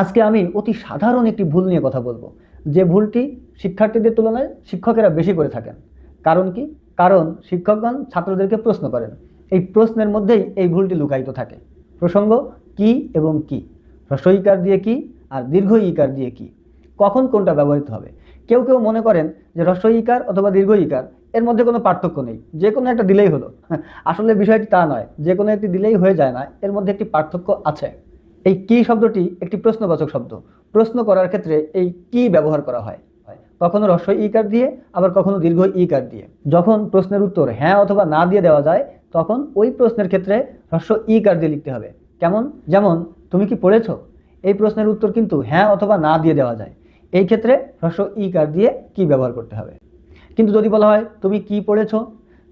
আজকে আমি অতি সাধারণ একটি ভুল নিয়ে কথা বলব। যে ভুলটি শিক্ষার্থীদের তুলনায় শিক্ষকেরা বেশি করে থাকেন। কারণ কি? কারণ শিক্ষকগণ ছাত্রদেরকে প্রশ্ন করেন। এই প্রশ্নের মধ্যেই এই ভুলটি লুকায়িত থাকে। প্রসঙ্গ, কি এবং কি? হ্রস্ব ইকার দিয়ে কি? আর দীর্ঘ ইকার দিয়ে কি? কখন কোনটা ব্যবহৃত হবে? কেউ কেউ মনে করেন যে হ্রস্ব ইকার অথবা দীর্ঘ ইকার, এর মধ্যে কোনো পার্থক্য নেই। যে কোনো একটা দিলেই হলো। আসলে বিষয়টি তা নয়। যে কোনো একটি দিলেই হয়ে যায় না। এর মধ্যে একটি পার্থক্য আছে। এই কি শব্দটি একটি প্রশ্নবাচক শব্দ? প্রশ্ন করার ক্ষেত্রে এই কি ব্যবহার করা হয়? কখনো হ্রস্ব ইকার দিয়ে, আবার কখনো দীর্ঘ ইকার দিয়ে। যখন প্রশ্নের উত্তর হ্যাঁ অথবা না দিয়ে দেওয়া যায়, তখন ওই প্রশ্নের ক্ষেত্রে হ্রস্ব ইকার দিয়ে লিখতে হবে। কেমন? যেমন, তুমি কি পড়েছ? এই প্রশ্নের উত্তর কিন্তু হ্যাঁ অথবা না দিয়ে দেওয়া যায়। এই ক্ষেত্রে হ্রস্ব ইকার দিয়ে কি ব্যবহার করতে হবে? কিন্তু যদি বলা হয়, তুমি কি পড়েছো?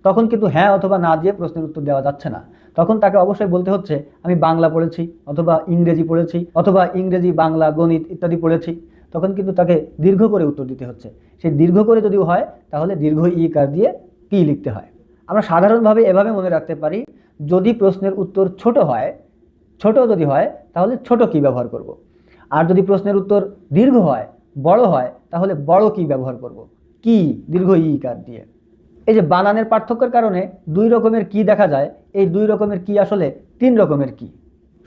তখন কিন্তু হ্যাঁ অথবা না দিয়ে প্রশ্নের উত্তর দেওয়া যাচ্ছে না। তখন তাকে অবশ্যই বলতে হচ্ছে, আমি বাংলা পড়েছি, অথবা ইংরেজি পড়েছি, অথবা ইংরেজি, বাংলা, গণিত ইত্যাদি পড়েছি। তখন কিন্তু তাকে দীর্ঘ করে উত্তর দিতে হচ্ছে। সেই দীর্ঘ করে যদিও হয়, তাহলে দীর্ঘ ই কার দিয়ে কি লিখতে হয়? আমরা সাধারণভাবে এভাবে মনে রাখতে পারি, যদি প্রশ্নের উত্তর ছোট হয়, ছোট যদি হয়, তাহলে ছোট কি ব্যবহার করব। আর যদি প্রশ্নের উত্তর দীর্ঘ হয়, বড় হয়, তাহলে বড় কি ব্যবহার করব। কি? দীর্ঘ ই কার দিয়ে। এই যে বানানের পার্থক্যের কারণে দুই রকমের কি দেখা যায়, এই দুই রকমের কি আসলে তিন রকমের কি?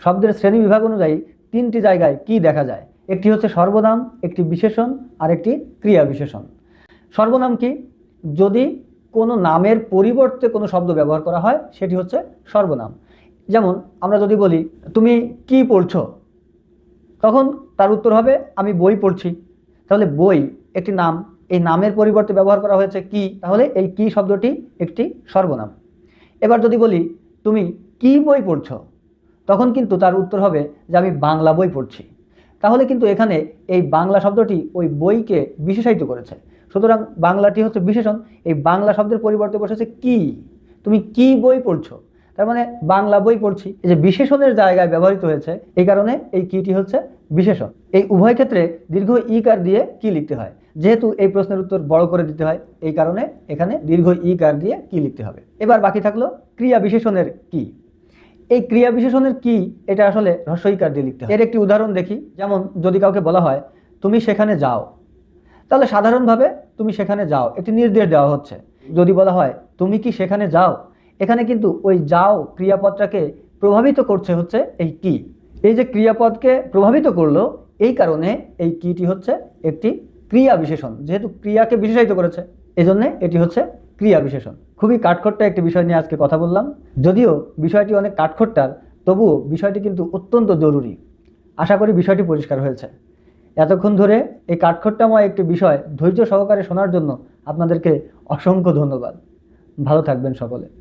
শব্দের শ্রেণি বিভাগ অনুযায়ী তিনটি জায়গায় কি দেখা যায়? একটি হচ্ছে সর্বনাম, একটি বিশেষণ আর একটি ক্রিয়া বিশেষণ। সর্বনাম কি? যদি কোনো নামের পরিবর্তে কোনো শব্দ ব্যবহার করা হয়, সেটি হচ্ছে সর্বনাম। যেমন আমরা যদি বলি, তুমি কি পড়ছো? তখন তার উত্তর হবে, আমি বই পড়ছি। তাহলে বই একটি নাম এই নামের পরিবর্তে ব্যবহার করা হয়েছে কি, তাহলে এই কি শব্দটি একটি সর্বনাম। এবার যদি বলি, তুমি কি বই পড়ছ? তখন কিন্তু তার উত্তর হবে যে আমি বাংলা বই পড়ছি। তাহলে কিন্তু এখানে এই বাংলা শব্দটি ওই বইকে বিশেষায়িত করেছে। সুতরাং বাংলাটি হচ্ছে বিশেষণ। এই বাংলা শব্দের পরিবর্তে বসেছে কি। তুমি কি বই পড়ছো? তার মানে বাংলা বই পড়ছি। এই যে বিশেষণের জায়গায় ব্যবহৃত হয়েছে, এই কারণে এই কিটি হচ্ছে বিশেষণ। এই উভয় ক্ষেত্রে দীর্ঘ ই কার দিয়ে কি লিখতে হয়? যেহেতু এই প্রশ্নের উত্তর বড় করে দিতে হয়, এই কারণে এখানে দীর্ঘ ই কার দিয়ে কি লিখতে হবে। এবার বাকি থাকল ক্রিয়া বিশেষণের কি। এই ক্রিয়া বিশেষণের কি, এটা আসলে হ্রস্বইকার দিয়ে লিখতে হয়। এর একটি উদাহরণ দেখি, যেমন যদি কাউকে বলা হয়, তুমি সেখানে যাও। তাহলে সাধারণভাবে তুমি সেখানে যাও, একটি নির্দেশ দেওয়া হচ্ছে। যদি বলা হয়, তুমি কি সেখানে যাও? এখানে কিন্তু ওই যাও ক্রিয়াপদটাকে প্রভাবিত করছে হচ্ছে এই কি। এই যে ক্রিয়াপদকে প্রভাবিত করল, এই কারণে এই কিটি হচ্ছে একটি ক্রিয়া বিশেষণ, যেহেতু ক্রিয়াকে বিশেষায়িত করেছে, এজন্য এটি হচ্ছে ক্রিয়া বিশেষণ। খুবই কাঠখোট্টা একটি বিষয় নিয়ে আজকে কথা বললাম। যদিও বিষয়টি অনেক কাঠখোট্টার, তবুও বিষয়টি কিন্তু অত্যন্ত জরুরি। আশা করি বিষয়টি পরিষ্কার হয়েছে। এতক্ষণ ধরে এই কাঠখোট্টাময় একটি বিষয় ধৈর্য সহকারে শোনার জন্য আপনাদেরকে অসংখ্য ধন্যবাদ। ভালো থাকবেন সকলে।